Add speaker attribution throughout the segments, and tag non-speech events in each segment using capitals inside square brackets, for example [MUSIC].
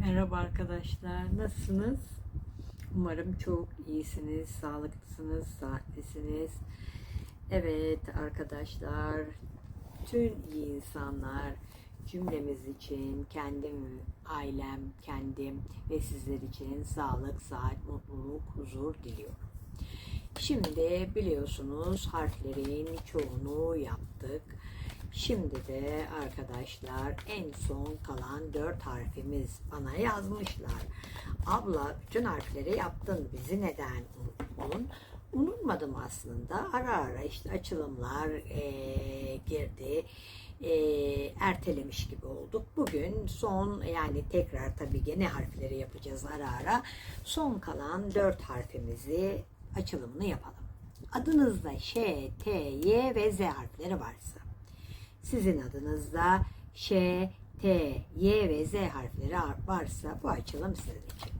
Speaker 1: Merhaba arkadaşlar, nasılsınız? Umarım çok iyisiniz, sağlıklısınız, saatlisiniz. Evet arkadaşlar, tüm iyi insanlar cümlemiz için, kendim, ailem, kendim ve sizler için sağlık, saat, mutluluk, huzur diliyorum. Şimdi biliyorsunuz harflerin çoğunu yaptık. Şimdi de arkadaşlar en son kalan dört harfimiz bana yazmışlar. Abla bütün harfleri yaptın bizi neden unuttun? Unutmadım aslında. Ara ara işte açılımlar eee, girdi. Eee, ertelemiş gibi olduk. Bugün son yani tekrar tabii gene harfleri yapacağız ara ara. Son kalan dört harfimizi açılımını yapalım. Adınızda Ş, T, Y ve Z harfleri varsa sizin adınızda Ş, T, Y ve Z harfleri varsa bu açılım sizin için.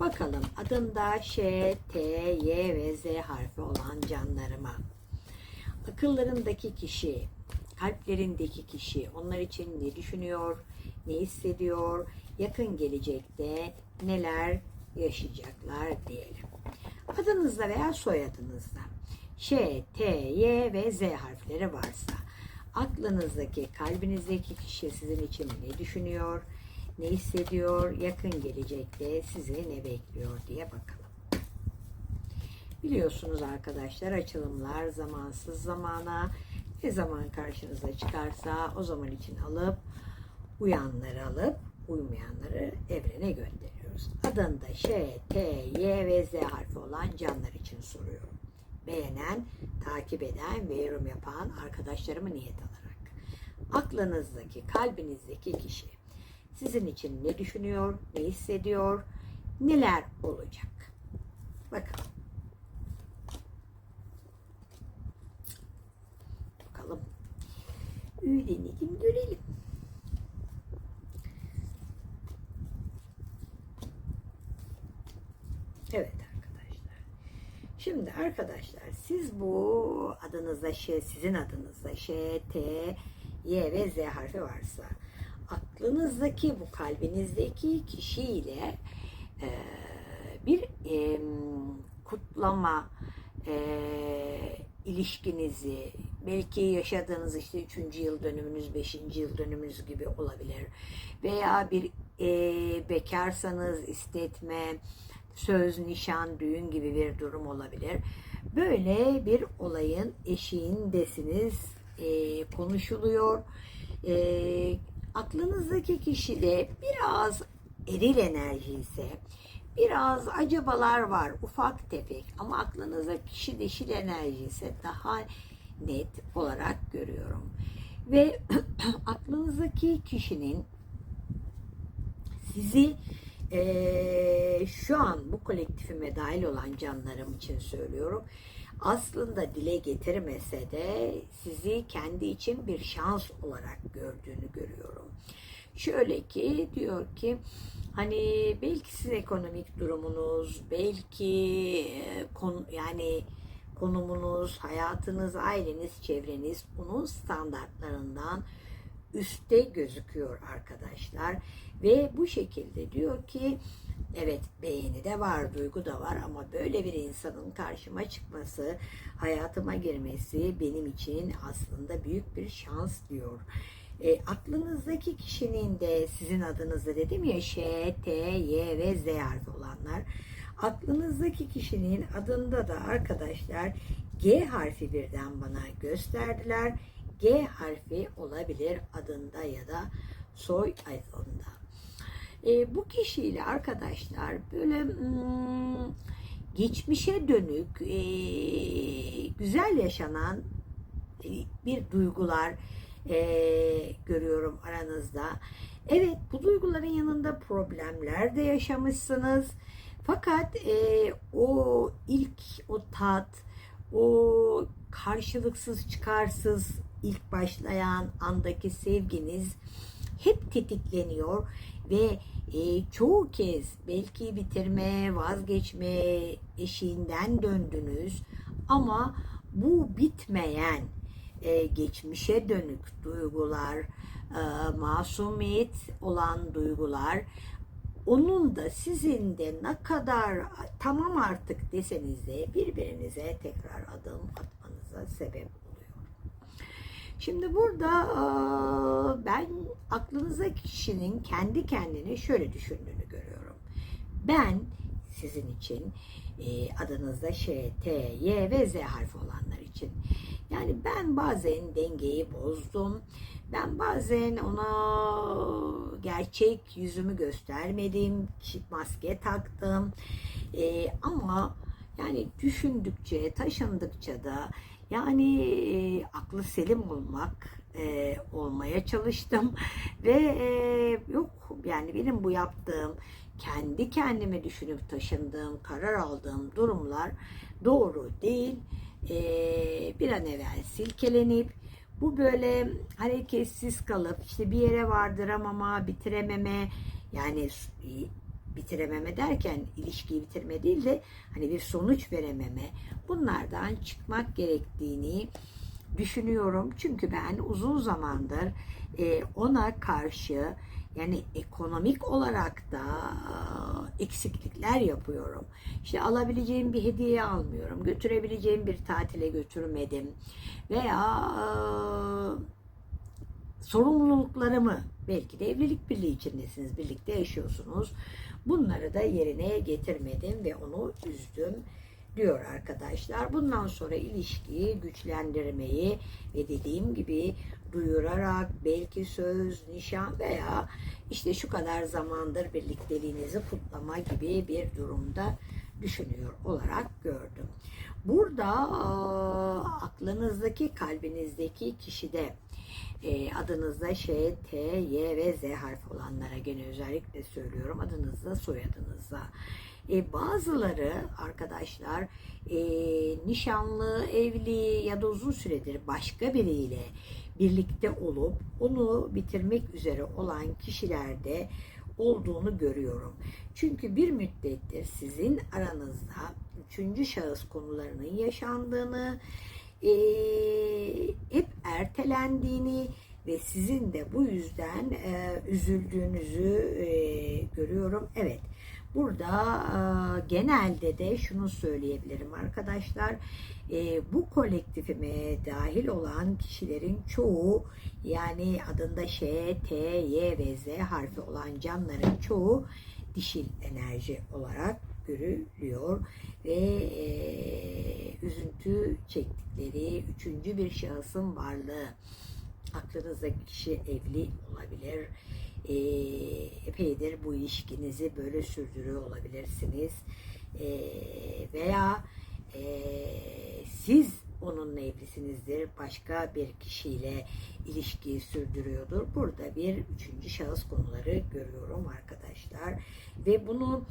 Speaker 1: Bakalım adında Ş, T, Y ve Z harfi olan canlarıma. Akıllarındaki kişi, kalplerindeki kişi onlar için ne düşünüyor, ne hissediyor, yakın gelecekte neler yaşayacaklar diyelim. Adınızda veya soyadınızda Ş, T, Y ve Z harfleri varsa aklınızdaki, kalbinizdeki kişi sizin için ne düşünüyor, ne hissediyor, yakın gelecekte sizi ne bekliyor diye bakalım. Biliyorsunuz arkadaşlar açılımlar zamansız zamana ne zaman karşınıza çıkarsa o zaman için alıp uyanları alıp uymayanları evrene gönderiyoruz. Adında Ş, T, Y ve Z harfi olan canlar için soruyorum. Beğenen, takip eden ve yorum yapan arkadaşlarımı niyet alarak. Aklınızdaki, kalbinizdeki kişi sizin için ne düşünüyor, ne hissediyor, neler olacak? Bakalım. Bakalım. Öğrenelim, görelim. Evet arkadaşlar. Şimdi arkadaşlar siz bu adınızda şey, sizin adınızda Ş, T, Y ve Z harfi varsa aklınızdaki bu kalbinizdeki kişiyle e, bir e, kutlama e, ilişkinizi belki yaşadığınız işte 3. yıl dönümünüz, 5. yıl dönümünüz gibi olabilir. Veya bir e, bekarsanız istetme, söz, nişan, düğün gibi bir durum olabilir. Böyle bir olayın eşiğindesiniz, e, konuşuluyor. E, aklınızdaki kişi de biraz eril enerji ise biraz acabalar var ufak tefek ama aklınızdaki kişi dişil enerji ise daha net olarak görüyorum. Ve [CLEARS THROAT] aklınızdaki kişinin sizi eee, şu an bu kolektifime dahil olan canlarım için söylüyorum. Aslında dile getirmese de sizi kendi için bir şans olarak gördüğünü görüyorum. Şöyle ki diyor ki hani belki sizin ekonomik durumunuz, belki e, konu, yani konumunuz, hayatınız, aileniz, çevreniz bunun standartlarından üstte gözüküyor arkadaşlar. Ve bu şekilde diyor ki evet beğeni de var, duygu da var ama böyle bir insanın karşıma çıkması, hayatıma girmesi benim için aslında büyük bir şans diyor. E, aklınızdaki kişinin de sizin adınızda dedim ya Ş, T, Y ve Z harfi olanlar. Aklınızdaki kişinin adında da arkadaşlar G harfi birden bana gösterdiler. G harfi olabilir adında ya da soy adında. E, bu kişiyle arkadaşlar böyle hmm, geçmişe dönük e, güzel yaşanan e, bir duygular e, görüyorum aranızda. Evet bu duyguların yanında problemler de yaşamışsınız. Fakat e, o ilk o tat, o karşılıksız çıkarsız ilk başlayan andaki sevginiz hep tetikleniyor ve e, çoğu kez belki bitirme, vazgeçme eşiğinden döndünüz ama bu bitmeyen e, geçmişe dönük duygular, e, masumiyet olan duygular onun da sizin de ne kadar tamam artık deseniz de birbirinize tekrar adım atmanıza sebep. Şimdi burada ben aklınızdaki kişinin kendi kendini şöyle düşündüğünü görüyorum. Ben sizin için eee, adınızda Ş, T, Y ve Z harfi olanlar için. Yani ben bazen dengeyi bozdum. Ben bazen ona gerçek yüzümü göstermedim. Maske taktım. Eee, ama yani düşündükçe, taşındıkça da yani e, aklı selim olmak e, olmaya çalıştım [LAUGHS] ve e, yok yani benim bu yaptığım kendi kendime düşünüp taşındığım, karar aldığım durumlar doğru değil. E, bir an evvel silkelenip bu böyle hareketsiz kalıp işte bir yere vardıramama, bitirememe yani bitirememe derken ilişkiyi bitirme değil de hani bir sonuç verememe bunlardan çıkmak gerektiğini düşünüyorum. Çünkü ben uzun zamandır e, ona karşı yani ekonomik olarak da e, eksiklikler yapıyorum. İşte alabileceğim bir hediye almıyorum. Götürebileceğim bir tatile götürmedim. Veya e, sorumluluklarımı belki de evlilik birliği içindesiniz, birlikte yaşıyorsunuz. Bunları da yerine getirmedim ve onu üzdüm diyor arkadaşlar. Bundan sonra ilişkiyi güçlendirmeyi ve dediğim gibi duyurarak belki söz, nişan veya işte şu kadar zamandır birlikteliğinizi kutlama gibi bir durumda düşünüyor olarak gördüm. Burada aklınızdaki, kalbinizdeki kişide e, adınızda Ş, T, Y ve Z harfi olanlara gene özellikle söylüyorum. Adınızda, soyadınızda. E, bazıları arkadaşlar e, nişanlı, evli ya da uzun süredir başka biriyle birlikte olup onu bitirmek üzere olan kişilerde olduğunu görüyorum. Çünkü bir müddettir sizin aranızda üçüncü şahıs konularının yaşandığını, e, hep ertelendiğini ve sizin de bu yüzden e, üzüldüğünüzü e, görüyorum. Evet. Burada e, genelde de şunu söyleyebilirim arkadaşlar. E, bu kolektifime dahil olan kişilerin çoğu yani adında Ş, T, Y ve Z harfi olan canların çoğu dişil enerji olarak görülüyor. Ve e, üzüntü çektikleri üçüncü bir şahısın varlığı. Aklınızdaki kişi evli olabilir e, epeydir bu ilişkinizi böyle sürdürüyor olabilirsiniz. E, veya e, siz onunla evlisinizdir başka bir kişiyle ilişkiyi sürdürüyordur. Burada bir üçüncü şahıs konuları görüyorum arkadaşlar. Ve bunu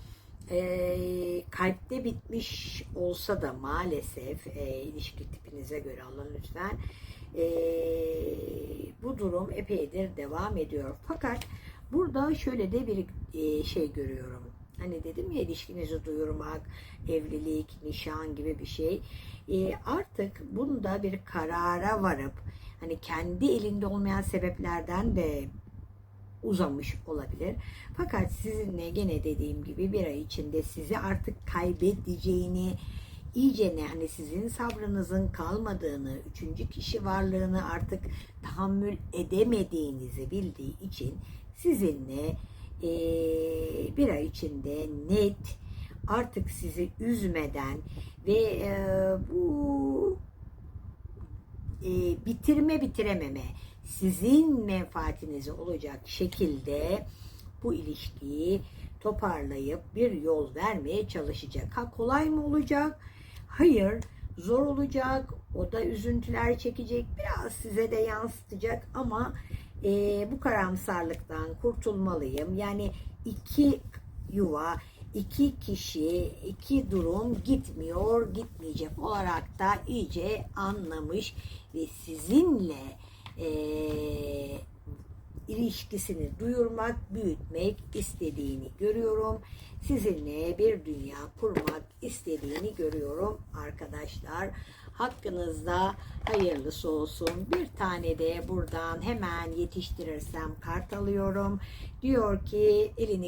Speaker 1: e, kalpte bitmiş olsa da maalesef e, ilişki tipinize göre alın lütfen e, bu durum epeydir devam ediyor. Fakat burada şöyle de bir e, şey görüyorum. Hani dedim ya ilişkinizi duyurmak, evlilik, nişan gibi bir şey. E, artık bunda bir karara varıp hani kendi elinde olmayan sebeplerden de uzamış olabilir. Fakat sizinle gene dediğim gibi bir ay içinde sizi artık kaybedeceğini, iyice ne hani sizin sabrınızın kalmadığını, üçüncü kişi varlığını artık tahammül edemediğinizi bildiği için sizinle e, bir ay içinde net artık sizi üzmeden ve e, bu e, bitirme bitirememe sizin menfaatinize olacak şekilde bu ilişkiyi toparlayıp bir yol vermeye çalışacak. Ha kolay mı olacak? Hayır. Zor olacak. O da üzüntüler çekecek. Biraz size de yansıtacak ama e, bu karamsarlıktan kurtulmalıyım. Yani iki yuva, iki kişi, iki durum gitmiyor, gitmeyecek olarak da iyice anlamış ve sizinle e, ilişkisini duyurmak, büyütmek istediğini görüyorum. Sizinle bir dünya kurmak istediğini görüyorum arkadaşlar. Hakkınızda hayırlısı olsun. Bir tane de buradan hemen yetiştirirsem kart alıyorum. Diyor ki elini